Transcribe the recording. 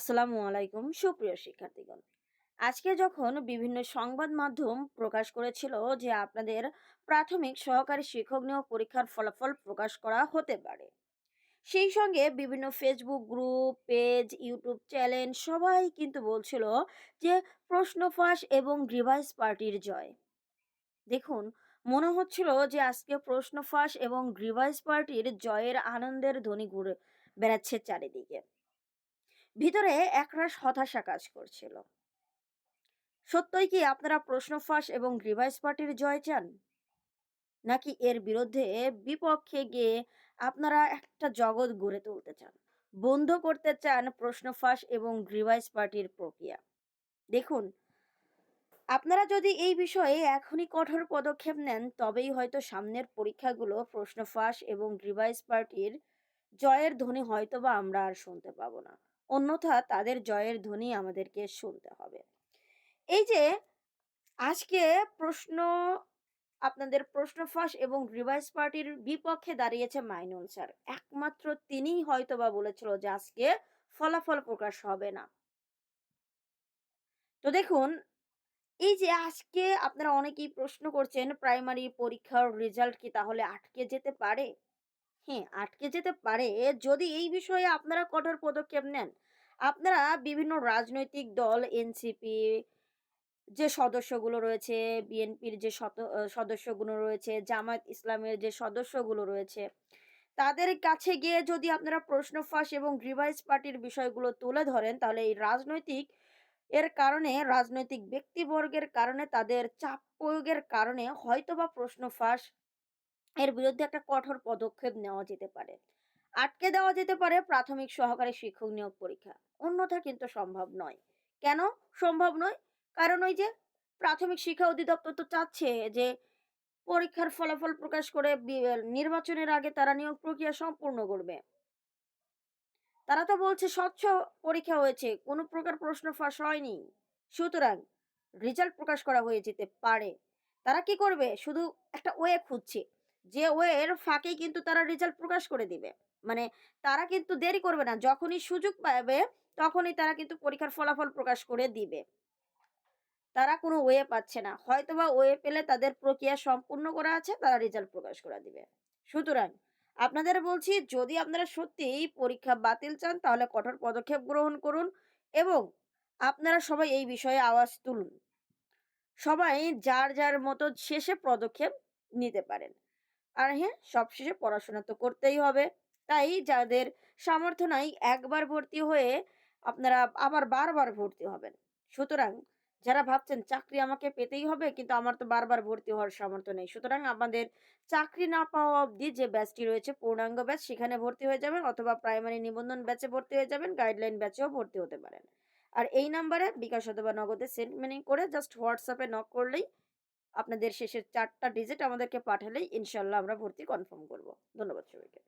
আসসালামু আলাইকুম, সুপ্রিয় শিক্ষার্থীগণ। আজকে যখন বিভিন্ন সংবাদ মাধ্যম প্রকাশ করেছিল যে আপনাদের প্রাথমিক সহকারী শিক্ষক নিয়োগ পরীক্ষার ফলাফল প্রকাশ করা হতে পারে, সেই সঙ্গে বিভিন্ন Facebook group page YouTube channel সবাই কিন্তু বলছিল যে প্রশ্ন ফাঁস এবং রিভাইস পার্টির জয়। দেখুন, মনে হচ্ছিল যে আজকে প্রশ্ন ফাঁস এবং রিভাইস পার্টির জয়ের আনন্দের ধ্বনি ঘুরে বেড়াচ্ছে চারিদিকে। ভিতরে একরাশ হতাশা কাজ করছিল। সত্যই কি আপনারা প্রশ্ন ফাঁস এবং রিভাইস পার্টির জয় চান? নাকি এর বিরুদ্ধে বিপক্ষে গিয়ে আপনারা একটা জগৎ গড়ে তুলতে চান? বন্ধ করতে চান প্রশ্ন ফাঁস এবং রিভাইস পার্টির প্রক্রিয়া। দেখুন, আপনারা যদি এই বিষয়ে এখনই কঠোর পদক্ষেপ নেন, তবেই হয়তো সামনের পরীক্ষাগুলো প্রশ্ন ফাঁস এবং রিভাইস পার্টির জয়ের ধ্বনি হয়তো বা আমরা আর শুনতে পাবো না। অন্যথা তাদের জয়ের ধ্বনি আমাদেরকে শুনতে হবে। এই যে, আজকে প্রশ্ন, আপনাদের প্রশ্ন ফাঁস এবং রিভাইস পার্টির বিপক্ষে দাঁড়িয়েছে মাইনুল স্যার। একমাত্র তিনিই হয়তো বা বলেছিল যে আজকে ফলাফল প্রকাশ হবে না। তো দেখুন, এই যে আজকে আপনারা অনেকেই প্রশ্ন করছেন, প্রাইমারি পরীক্ষার রেজাল্ট কি তাহলে আটকে যেতে পারে? হ্যাঁ, আটকে যেতে পারে যদি এই বিষয়ে আপনারা কঠোর পদক্ষেপ নেন। আপনারা বিভিন্ন রাজনৈতিক দল এনসিপি যে সদস্যগুলো রয়েছে, বিএনপির যে সদস্যগুলো রয়েছে, জামায়াত ইসলামের যে সদস্যগুলো রয়েছে, তাদের কাছে গিয়ে যদি আপনারা প্রশ্ন ফাঁস এবং রিভাইস পার্টির বিষয়গুলো তুলে ধরেন, তাহলে এই রাজনৈতিক এর কারণে রাজনৈতিক ব্যক্তিবর্গের কারণে তাদের চাপ প্রয়োগের কারণে হয়তোবা প্রশ্ন ফাঁস এর বিরুদ্ধে একটা কঠোর পদক্ষেপ নেওয়া যেতে পারে। আটকে দেওয়া যেতে পারে প্রাথমিক সহকারী শিক্ষক নিয়োগ পরীক্ষা। অন্যথা কিন্তু সম্ভব নয়। কেন সম্ভব নয়? কারণ ওই যে প্রাথমিক শিক্ষা অধিদপ্তর তো চাচ্ছে যে পরীক্ষার ফলাফল প্রকাশ করে নির্বাচনের আগে তারা নিয়োগ প্রক্রিয়া সম্পূর্ণ করবে। তারা তো বলছে স্বচ্ছ পরীক্ষা হয়েছে, কোনো প্রকার প্রশ্ন ফাঁস হয়নি। সুতরাং রেজাল্ট প্রকাশ করা হয়ে যেতে পারে। তারা কি করবে? শুধু একটা ওয়ে খুঁজছে। যে ওয়ের ফাঁকেই কিন্তু তারা রেজাল্ট প্রকাশ করে দিবে। মানে তারা কিন্তু দেরি করবে না, যখনই সুযোগ পাবে তখনই তারা কিন্তু পরীক্ষার ফলাফল প্রকাশ করে দিবে। তারা কোনো ওয়ে পাচ্ছে না, হয়তোবা ওয়ে পেলে তাদের প্রক্রিয়া সম্পূর্ণ করা আছে, তারা রেজাল্ট প্রকাশ করে দিবে। সুতরাং আপনাদের বলছি, যদি আপনারা সত্যিই পরীক্ষা বাতিল চান, তাহলে কঠোর পদক্ষেপ গ্রহণ করুন এবং আপনারা সবাই এই বিষয়ে আওয়াজ তুলুন। সবাই যার যার মতো শেষে পদক্ষেপ নিতে পারেন। আর হ্যাঁ সবশেষে পড়াশোনা তো করতেই হবে। তাই যাদের সামর্থ্য নাই, একবার ভর্তি হয়ে আপনারা আবার বারবার ভর্তি হবেন। সুতরাং যারা ভাবছেন চাকরি আমাকে পেতেই হবে, কিন্তু আমার তো বারবার ভর্তি হওয়ার সামর্থ্য নেই। সুতরাং আমাদের চাকরি না পাওয়া অবধি যে ব্যাচটি রয়েছে, পূর্ণাঙ্গ ব্যাচ, সেখানে ভর্তি হয়ে যাবেন অথবা প্রাইমারি নিবন্ধন ব্যাচে ভর্তি হয়ে যাবেন, গাইডলাইন ব্যাচেও ভর্তি হতে পারেন। আর এই নাম্বারে বিকাশ অথবা নগদে সেন্ড মানি করে জাস্ট হোয়াটসঅ্যাপে নক করলেই আপনাদের শেষের চারটা ডিজিট আমাদেরকে পাঠালেই ইনশাল্লাহ আমরা ভর্তি কনফার্ম করব। ধন্যবাদ সবাইকে।